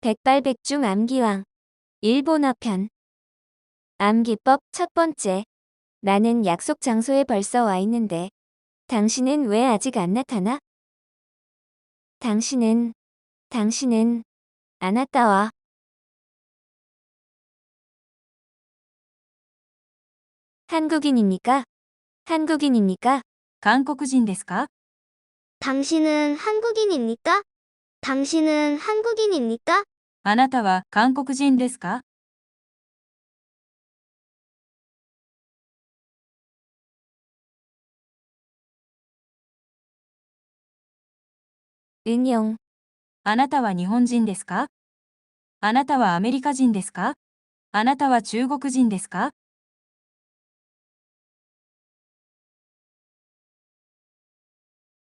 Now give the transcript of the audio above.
백발백중 암기왕 일본어 편 암기법 첫 번째 나는 약속 장소에 벌써 와 있는데 당신은 왜 아직 안 나타나? 당신은 당신은 안 왔다 와. 한국인입니까? 한국인입니까? 韓国人ですか 당신은 한국인입니까? 당신은 한국인입니까? あなたは韓国人ですか 은용 あなたは日本人ですかあなたはアメリカ人ですかあなたは中国人ですか